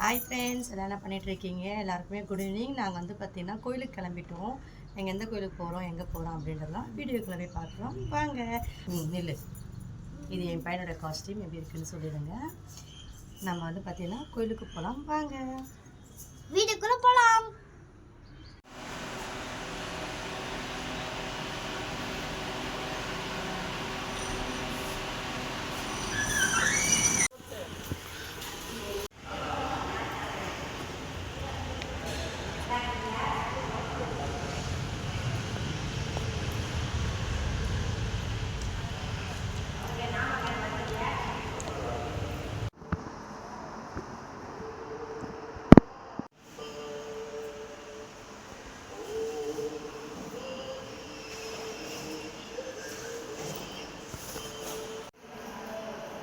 Hi friends எல்லாம் என்ன பண்ணிகிட்ருக்கீங்க எல்லாருக்குமே குட் ஈவினிங் நாங்கள் வந்து பார்த்தீங்கன்னா கோயிலுக்கு கிளம்பிட்டோம். எங்கள் எந்த கோயிலுக்கு போகிறோம் எங்கே போகிறோம் அப்படின்றதெல்லாம் வீடியோக்குள்ள போய் பார்க்குறோம். வாங்க. நில்லு. இது என் பையனோட காஸ்டியூம் எப்படி இருக்குன்னு சொல்லிடுங்க. நம்ம வந்து பார்த்தீங்கன்னா கோயிலுக்கு போகலாம் வாங்க. வீட்டுக்குள்ள போகலாம்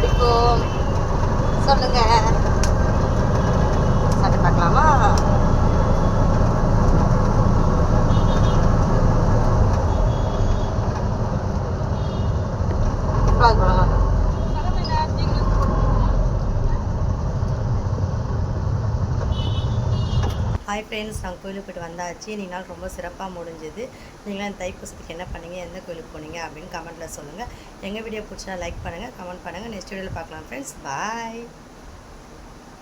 பிடிக்கும் சொல்லுங்க சாப்பிட்டு பார்க்கலாமா வாங்க, வாங்க. ஹாய் ஃப்ரெண்ட்ஸ் நாங்கள் கோயிலுக்கு போய்ட்டு வந்தாச்சு. இன்னைக்கு நாள் ரொம்ப சிறப்பாக முடிஞ்சது. நீங்களாம் இந்த தைப்பூசத்துக்கு என்ன பண்ணீங்க? எந்த கோயிலுக்கு போனீங்க? அப்படின்னு கமெண்ட்டில் சொல்லுங்கள் எங்கள் வீடியோ பிடிச்சா லைக் பண்ணுங்கள் கமெண்ட் பண்ணுங்கள் நெக்ஸ்ட் வீடியோவில் பார்க்கலாம் ஃப்ரெண்ட்ஸ் பாய்